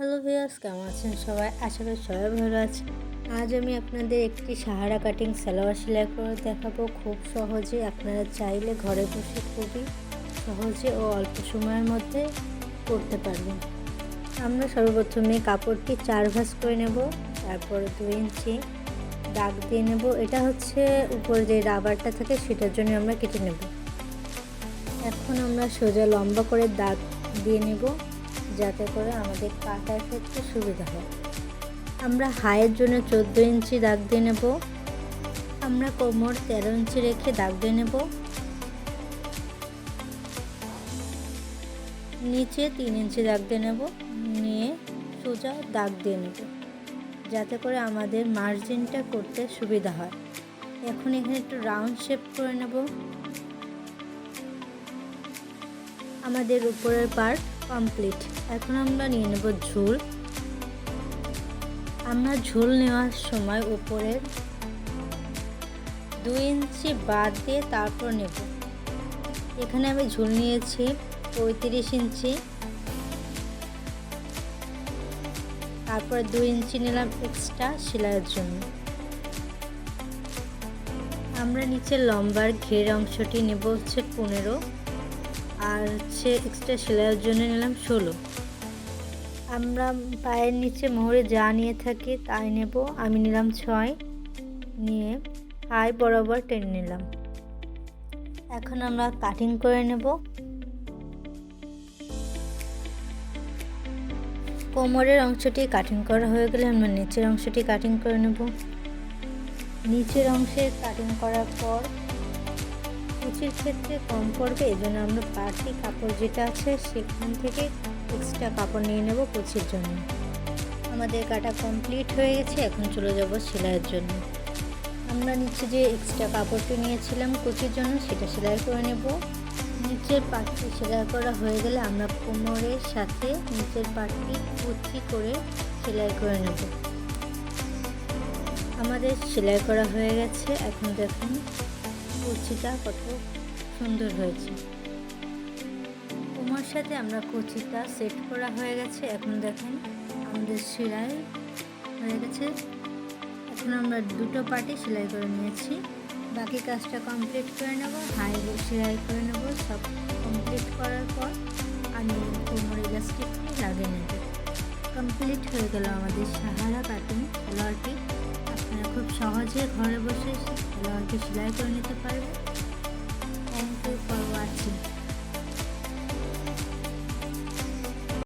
Hello viewers, কেমন আছেন সবাই? আশা করি সবাই ভালো আছে আজ আমি আপনাদের একটি সাহারা কাটিং সালোয়ার সেলাই করে দেখাবো। খুব সহজে আপনারা চাইলে ঘরে বসে খুবই সহজে ও অল্প সময়ের মধ্যে করতে পারবেন। আমরা সর্বপ্রথমে কাপড়টি চার ভাঁজ করে নেব, তারপরে দু ইঞ্চি দাগ দিয়ে নেব। এটা হচ্ছে উপরে যে রাবারটা থাকে, সেটার জন্য আমরা কেটে নেব। এখন আমরা সোজা লম্বা করে দাগ দিয়ে নেব। যাতে করে আমাদের কাটার ক্ষেত্রে সুবিধা হয়। আমরা হাইয়ের জন্য চোদ্দ ইঞ্চি দাগ দিয়ে নেব। আমরা কোমর তেরো ইঞ্চি রেখে দাগ দিয়ে নেব। নিচে তিন ইঞ্চি দাগ দিয়ে নেব। নিয়ে সোজা দাগ দিয়ে নেব। যাতে করে আমাদের মার্জিনটা করতে সুবিধা হয়। এখন এখানে একটু রাউন্ড শেপ করে নেব। আমাদের উপরের পার্ট কমপ্লিট এখন আমরা নিয়ে নেব ঝুল। আমরা ঝুল নেওয়ার সময় উপরের দুই ইঞ্চি বাদ দিয়ে তারপর নেব। এখানে আমি ঝুল নিয়েছি পঁয়ত্রিশ ইঞ্চি। তারপর দুই ইঞ্চি নিলাম এক্সট্রা সেলাইয়ের জন্য। আমরা নিচে লম্বার ঘের অংশটি নেব হচ্ছে পনেরো। আর হচ্ছে এক্সট্রা সেলাইয়ের জন্য নিলাম ষোলো। আমরা পায়ের নিচে মোহরে যা নিয়ে থাকি তাই নেব। আমি নিলাম ছয়, নিয়ে হাই বরাবর টেনে নিলাম। এখন আমরা কাটিং করে নেব। কোমরের অংশটি কাটিং করা হয়ে গেলে আমরা নিচের অংশটি কাটিং করে নেব। নিচের অংশে কাটিং করার পর কুচির ক্ষেত্রে কম পড়বে, এই জন্য আমরা পার্টি কাপড় যেটা আছে সেখান থেকে এক্সট্রা কাপড় নিয়ে নেব কুচির জন্য। আমাদের কাটা কমপ্লিট হয়ে গেছে, এখন চলে যাব সেলাইয়ের জন্য। আমরা নিচে যে এক্সট্রা কাপড়টি নিয়েছিলাম কুচির জন্য, সেটা সেলাই করে নেব। নিচের পাটটি সেলাই করা হয়ে গেলে আমরা কোমরের সাথে নিচের পাটটি কুচি করে সেলাই করে নেব। আমাদের সেলাই করা হয়ে গেছে, এখন দেখুন। কুচিটা কত সুন্দর হয়েছে। কোমর সাথে আমরা কুচিটা সেট করা হয়ে গেছে। এখন দেখেন আমাদের সেলাই হয়ে গেছে। এখন আমরা দুটো পার্টি সেলাই করে নিয়েছি। বাকি কাজটা কমপ্লিট করে নেব। হাই সেলাই করে নেব। সব কমপ্লিট করার পর আমি কোমর ইলাস্টিকটি লাগিয়ে নেব। কমপ্লিট হয়ে গেল আমাদের সাহারা কাটিং। সহজে ঘরে বসে সালোয়ারটি সেলাই করে নিতে পারবেন